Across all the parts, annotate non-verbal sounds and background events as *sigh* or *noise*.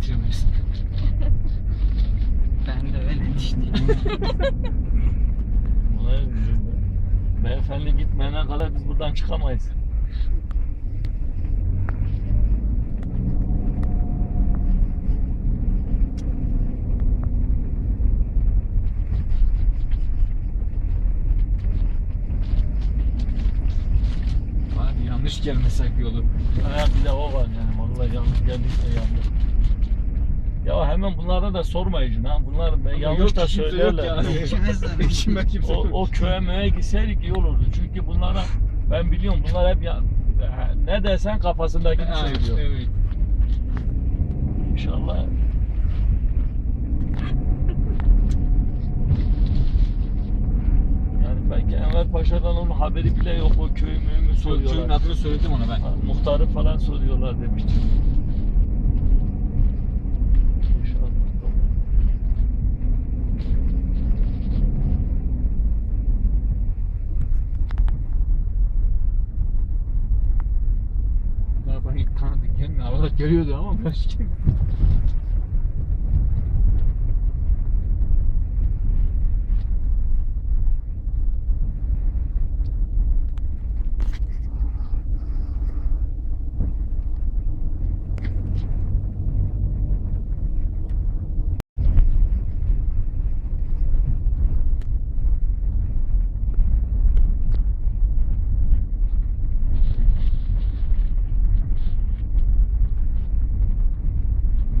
getiremeyiz. *laughs* ben de öyle düşünüyorum. *laughs* Olay Beyefendi gitmeyene kadar biz buradan çıkamayız. Abi yanlış gelmesek yolu. Ha, bir de o var yani. Vallahi yanlış geldiyse yandık. Ya hemen bunlara da sormayın ha. Bunlar ben yanlış da söylerler. yani. İkimiz de. Kimse o, o köye möye gitseydik iyi olurdu. Çünkü bunlara ben biliyorum bunlar hep ya, ne desen kafasındakini Ha, söylüyor. Evet. İnşallah. Yani belki Enver Paşa'dan onun haberi bile yok o köyü müyü mü Köyün soruyorlar. adını söyledim ona ben. Ha, Muhtarı falan soruyorlar demiştim. İnşallah. Bunlar bana ilk Arada geliyordu ama ben hiç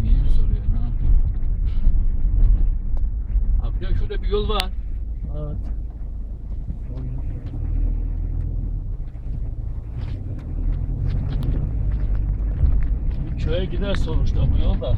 Niye mi soruyor? Ne yapıyor? Abi ya şurada bir yol var. Evet. Köye gider sonuçta bu yol da.